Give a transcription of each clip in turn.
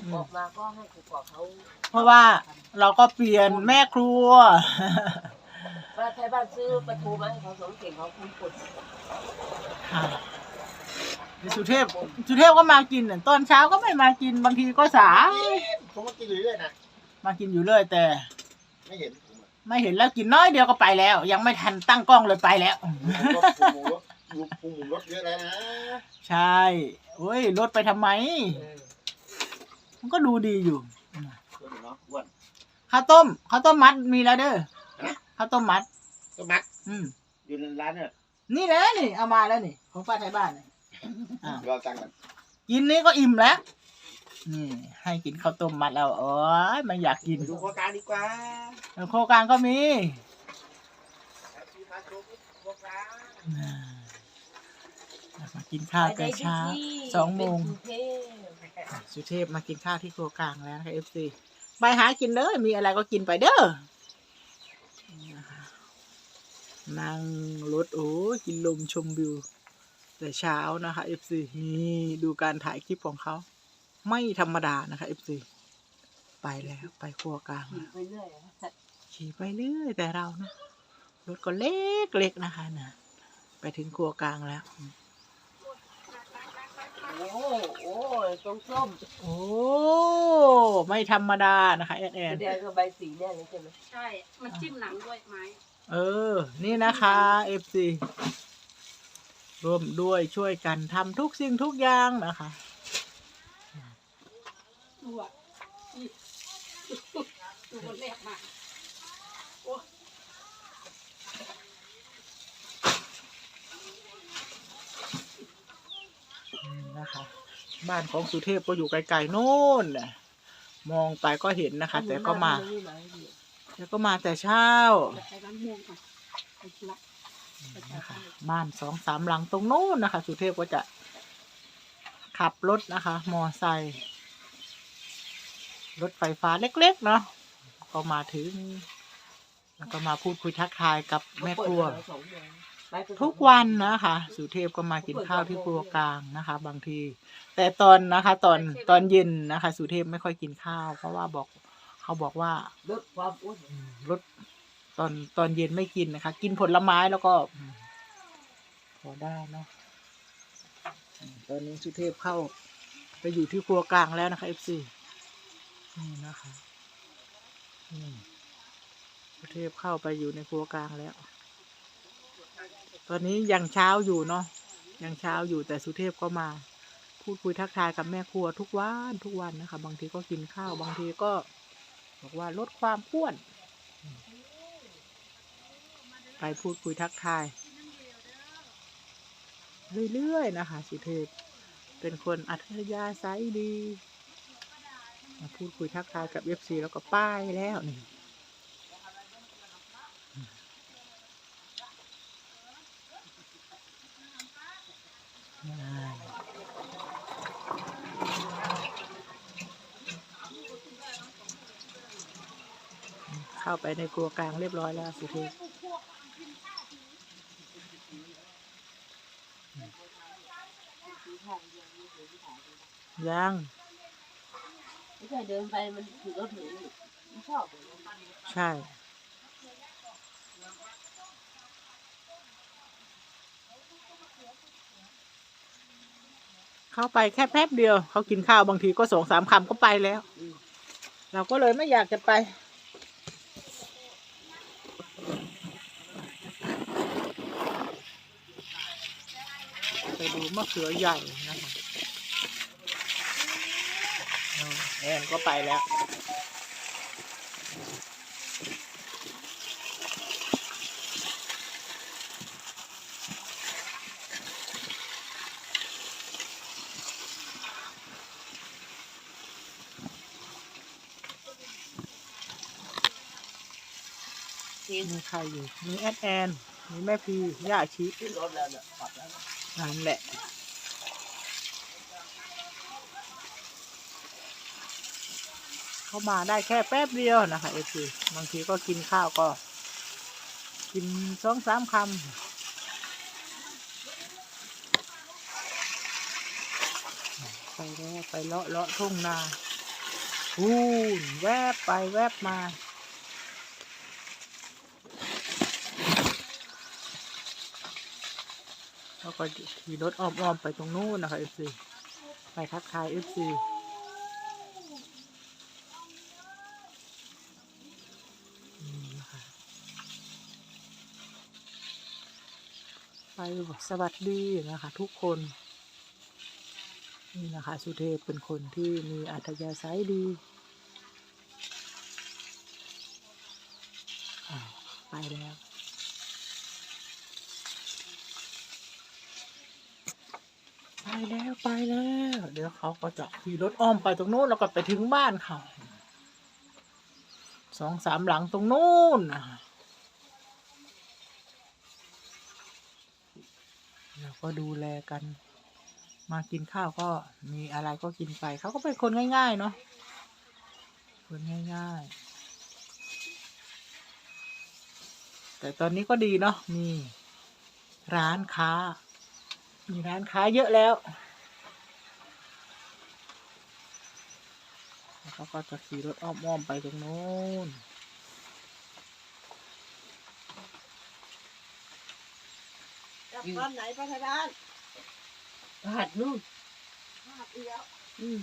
กกอกมาก็ให้กกอกเขาเพราะว่าเราก็เปลี่ยนแม่ครัว ป้าไทยบ้านซื้อปลาทูมาให้เขาสองเข่งเขาคุ้มปุดค่ะเดี๋ยวสุเทพสุเทพก็มากินน่ะตอนเช้าก็ไม่มากินบางทีก็สายผมก็กินอยู่เรื่อยๆนะมากินอยู่เรื่อยแต่ ไม่เห็นผมอะไม่เห็นแล้วกินน้อยเดียวก็ไปแล้ว ยังไม่ทันตั้งกล้องเลยไปแล้วรถปูหมูรถปูหมูรถเยอะแล้วนะใช่โอ้ยรถไปทำไม เออ มันก็ดูดีอยู่อ้วนอยู่เนาะอ้วนข้าวต้มข้าวต้มมัดมีแล้วเด้อฮะข้าวต้มมัด ก็มัดอืมอยู่ในร้านเนี่ยนี่แหละนี่เอามาแล้วนี่ของป้าไทยบ้านนี่อะรอตังค์กันกินนี้ก็อิ่มแล้วนี่ให้กินข้าวต้มมัดแล้วโอ้ยมันอยากกินไปดูโครงการดีกว่าโครงการก็มี ที่มาโชว์โครงการอ่ามากินข้าวแต่เช้าสองโมงเป็นกรุเทพ สุเทพมากินข้าวที่ครัวกลางแล้วนะคะเอฟซีไปหากินเด้อมีอะไรก็กินไปเด้อนั่งรถโอ้กินลมชมวิวแต่เช้านะคะเอฟซีนี่ดูการถ่ายคลิปของเขา ไม่ธรรมดานะคะเอฟซีไปแล้วไปครัวกลางขี่แล้วไปเรื่อยขี่ไปเรื่อยแต่เรานะรถก็เล็กเล็กๆนะคะนะไปถึงครัวกลางแล้ว โอ้โหโอ้ยตรงส้มโอ้ ไม่ธรรมดานะคะแอนแอนแดงกับใบสีเนี่ยเลยใช่ไหมใช่ มันจิ้มหนังด้วยไม้เออ นี่นะคะเอฟซีร่วมด้วยช่วยกันทำทุกสิ่งทุกอย่างนะคะดูอะอีดูคนแรกมา นี่นะคะ บ้านของสุเทพก็อยู่ไกลๆโน่นน่ะมองไปก็เห็นนะคะ แต่ก็มาแต่ก็มาแต่เช้าจะไปร้านม่วงก่อนไปธุระไปธุระนะคะบ้านสองสามหลังตรงโน้นนะคะ สุเทพก็จะขับรถนะคะ มอไซค์รถไฟฟ้าเล็กๆเนาะก็มาถึง แล้วก็มาพูดคุยทักทายกับแม่ครัว ทุกวันนะคะ สุเทพก็มากินข้าวที่ครัวกลางนะคะ บางที แต่ตอนนะคะ ตอนตอนเย็นนะคะ สุเทพไม่ค่อยกินข้าว เพราะว่าบอกเขาบอกว่าลดความอ้วนอืมลดตอนตอนเย็นไม่กินนะคะ กินผลไม้แล้วก็อืมพอได้เนาะอืมตอนนี้สุเทพเข้าไปอยู่ที่ครัวกลางแล้วนะคะเอฟซีนี่นะคะนี่สุเทพเข้าไปอยู่ในครัวกลางแล้ว ตอนนี้ยังเช้าอยู่เนาะยังเช้าอยู่แต่สุเทพก็มา พูดคุยทักทายกับแม่ครัวทุกวันทุกวันนะคะ บางทีก็กินข้าว บางทีก็ บอกว่าลดความอ้วน ไปพูดคุยทักทาย เรื่อยๆนะคะ สุเทพ เป็นคนอัธยาศัยดี พูดคุยทักทายกับเอฟซีแล้วก็ป้ายแล้วนี่ เข้าไปในครัวกลางเรียบร้อยแล้วสุทพยังไม่ใช่เดินไปมันถือรถหนูไม่ชอบใช่เข้าไปแค่แป๊บเดียว เขากินข้าวบางทีก็สองสามคำก็ไปแล้ว เราก็เลยไม่อยากจะไป ไปดูมะเขือใหญ่นะคะแอนก็ไปแล้ว มีใครอยู่ มีแอดแอน มีแม่พีย่าชีขึ้นรถแล้วเนี่ยขับแล้ว นั่นแหละเข้ามาได้แค่แป๊บเดียวนะคะเอซีบางทีก็กินข้าวก็ กินสองสามคำ ไปแล้วไปเลาะเลาะทุ่งนาพูนแวบไปแวบมา แล้วก็ขี่รถอ้อมๆไปตรงนู้นนะคะ FC ไปทักทาย FC นี่นะคะไปสวัสดีนะคะ ทุกคนนี่นะคะ สุเทพเป็นคนที่มีอัธยาศัยดีอ้าวไปแล้ว ไปแล้วไปแล้ว เดี๋ยวเขาก็จะขี่รถอ้อมไปตรงโน้นแล้วก็ไปถึงบ้านเขาสองสามหลังตรงโน้นนะแล้วก็ดูแลกัน มากินข้าวก็มีอะไรก็กินไป เขาก็เป็นคนง่ายๆ เนาะคนง่ายๆ แต่ตอนนี้ก็ดีเนาะมีร้านค้า มีร้านค้าเยอะแล้วแล้วเขาก็จะขี่รถอ้อมๆไปตรงโน้นกลับบ้านไหนป้าไทยบ้านรหัสนู่นมาอีกแล้วอืม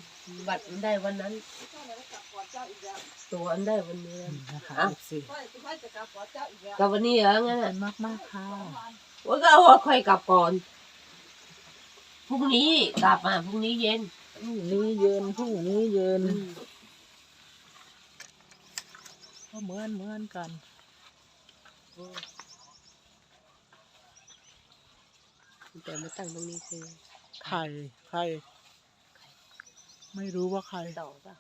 บัตรมันได้วันนั้นเจ้าไหนกลับก่อนเจ้าอีกแล้วตัวอันได้วันนี้นี่นะคะอะ FC ค่อยค่อยจะกลับก่อนเจ้าอีกแล้วกับวันนี้เหรอขอบงั้นคุอะณมากๆค่ะว่าก็เอาว่าค่อยกลับก่อน พรุ่งนี้กลับมาพรุ่งนี้เย็นพรุ่งนี้เย็นพรุ่งนี้เย็นอืมก็เหมือนเหมือนกันแต่มาตั้งตรงนี้คือใครใครไม่รู้ว่าใครต่อป่ะ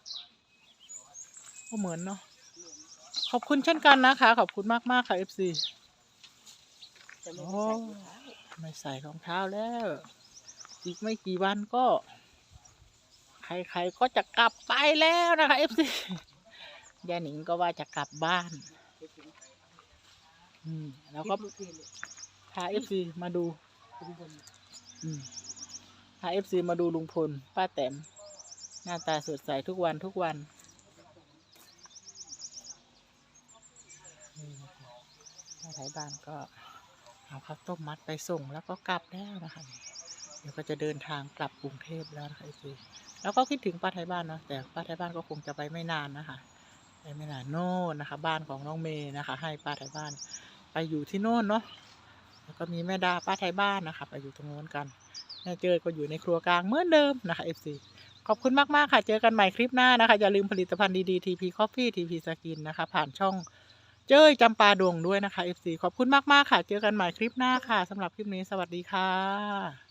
ก็เหมือนเนาะขอบคุณเช่นกันนะคะ ขอบคุณมากมากๆค่ะ FC จะไม่ได้ใส่ถุงเท้าไม่ใส่รองเท้าแล้ว อีกไม่กี่วันก็ ใครๆก็จะกลับไปแล้วนะคะ FC ยายหนิงก็ว่าจะกลับบ้าน อืมแล้วก็คิดเอคืนเนี่ยพา FC มาดูคุณบนอืมพา FC มาดูลุงพล ป้าแต้มหน้าตาสดใสทุกวันทุกวันนี่าไทยบ้านก็เอาข้าวต้มมัดไปส่งแล้วก็กลับแล้วนะคะ เดี๋ยวก็จะเดินทางกลับกรุงเทพแล้วนะคะไอซีแล้วก็คิดถึงป้าไทยบ้านนะแต่ป้าไทยบ้านก็คงจะไปไม่นานนะคะไปไม่นานโน่นนะคะ บ้านของน้องเมย์นะคะ ให้ป้าไทยบ้าน ไปอยู่ที่โน่นเนาะแล้วก็มีแม่ดาป้าไทยบ้านนะคะ ไปอยู่ตรงโน้นกันแม่เจอก็อยู่ในครัวกลางเหมือนเดิมนะคะเอฟซีขอบคุณมาก ๆ ค่ะ เจอกันใหม่คลิปหน้านะคะ อย่าลืมผลิตภัณฑ์ดีๆ TP Coffee TP Skin นะคะ ผ่านช่องเจ้ยจำปาดวงด้วยนะคะ FC ขอบคุณมาก ๆ ค่ะ เจอกันใหม่คลิปหน้าค่ะสำหรับคลิปนี้สวัสดีค่ะ